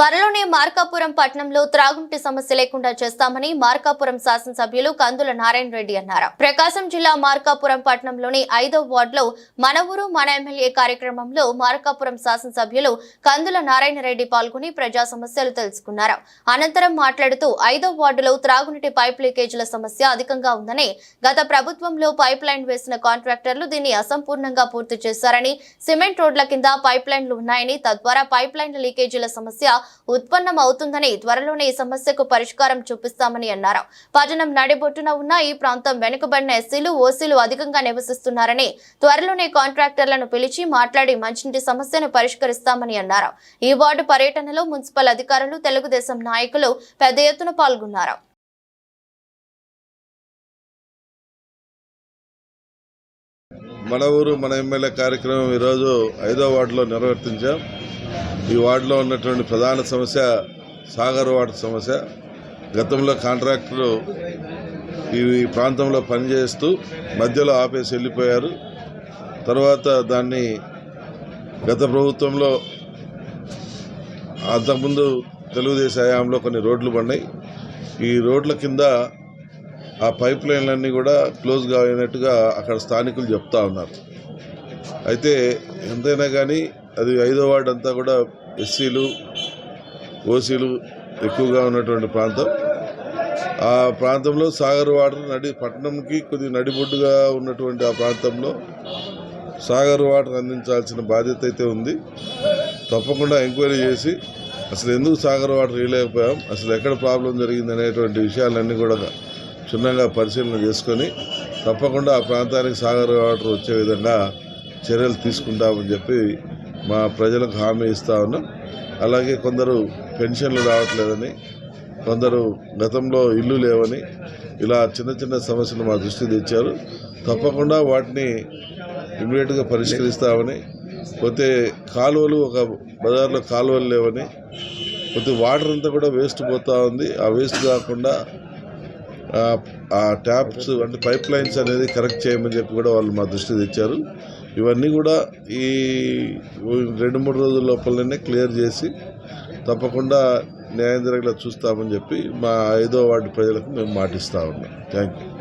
త్వరలోనే మార్కాపురం పట్టణంలో త్రాగునీటి సమస్య లేకుండా చేస్తామని మార్కాపురం శాసనసభ్యులు కందుల నారాయణ రెడ్డి అన్నారు. ప్రకాశం జిల్లా మార్కాపురం పట్టణంలోని ఐదో వార్డులో మన ఊరు మన ఎమ్మెల్యే కార్యక్రమంలో మార్కాపురం శాసనసభ్యులు కందుల నారాయణ రెడ్డి పాల్గొని ప్రజా సమస్యలు తెలుసుకున్నారు. అనంతరం మాట్లాడుతూ ఐదో వార్డులో త్రాగునీటి పైప్ లీకేజీల సమస్య అధికంగా ఉందని గత ప్రభుత్వంలో పైప్ లైన్ వేసిన కాంట్రాక్టర్లు దీన్ని అసంపూర్ణంగా పూర్తి చేశారని సిమెంట్ రోడ్ల కింద పైప్ లైన్లు ఉన్నాయని తద్వారా పైప్ లైన్ల లీకేజీల సమస్య ఉత్పన్నం అవుతుందని త్వరలోనే ఈ సమస్యకు పరిష్కారం చూపిస్తామని అన్నారు. పట్టణం నడిబొట్టున ఉన్న ఈ ప్రాంతం వెనుకబడిన ఎస్సీలు ఓసీలు అధికంగా నివసిస్తున్నారని త్వరలోనే కాంట్రాక్టర్లను పిలిచి మాట్లాడి మంచినీటి సమస్యను పరిష్కరిస్తామని అన్నారు. ఈ వార్డు పర్యటనలో మున్సిపల్ అధికారులు తెలుగుదేశం నాయకులు పెద్ద ఎత్తున పాల్గొన్నారు. మన ఊరు మన ఎమ్మెల్యే కార్యక్రమం ఈరోజు ఐదో వార్డులో నిర్వర్తించాం. ఈ వార్డులో ఉన్నటువంటి ప్రధాన సమస్య సాగర్ వాటర్ సమస్య. గతంలో కాంట్రాక్టరు ఈ ప్రాంతంలో పనిచేస్తూ మధ్యలో ఆపేసి వెళ్ళిపోయారు. తర్వాత దాన్ని గత ప్రభుత్వంలో అంతకుముందు తెలుగుదేశం హయాంలో కొన్ని రోడ్లు పడినాయి. ఈ రోడ్ల కింద ఆ పైప్ లైన్లన్నీ కూడా క్లోజ్గా అయినట్టుగా అక్కడ స్థానికులు చెప్తా ఉన్నారు. అయితే ఎంతైనా కానీ అది ఐదో వార్డు అంతా కూడా ఎస్సీలు ఓసీలు ఎక్కువగా ఉన్నటువంటి ప్రాంతం. ఆ ప్రాంతంలో సాగర్ వాటర్ నడి పట్టణంకి కొద్ది నడిబొడ్డుగా ఉన్నటువంటి ఆ ప్రాంతంలో సాగర్ వాటర్ అందించాల్సిన బాధ్యత అయితే ఉంది. తప్పకుండా ఎంక్వైరీ చేసి అసలు ఎందుకు సాగర్ వాటర్ ఇవ్వలేకపోయాం అసలు ఎక్కడ ప్రాబ్లం జరిగింది అనేటువంటి విషయాలన్నీ కూడా క్షుణ్ణంగా పరిశీలన చేసుకొని తప్పకుండా ఆ ప్రాంతానికి సాగర్ వాటర్ వచ్చే విధంగా చర్యలు తీసుకుంటామని చెప్పి మా ప్రజలకు హామీ ఇస్తూ ఉన్నాం. అలాగే కొందరు పెన్షన్లు రావట్లేదని కొందరు గతంలో ఇల్లు లేవని ఇలా చిన్న చిన్న సమస్యలు మా దృష్టికి తెచ్చారు. తప్పకుండా వాటిని ఇమీడియట్గా పరిష్కరిస్తామని పోతే కాలువలు ఒక బజార్లో కాలువలు లేవని పోతే వాటర్ అంతా కూడా వేస్ట్ పోతూ ఉంది. ఆ వేస్ట్ కాకుండా ఆ ట్యాప్స్ అంటే పైప్ లైన్స్ అనేది కరెక్ట్ చేయమని చెప్పి కూడా వాళ్ళు మా దృష్టి తెచ్చారు. ఇవన్నీ కూడా ఈ రెండు మూడు రోజుల లోపలనే క్లియర్ చేసి తప్పకుండా న్యాయం జరిగేలా చూస్తామని చెప్పి మా ఐదో వార్డు ప్రజలకు మేము మాటిస్తా ఉన్నాం. Thank you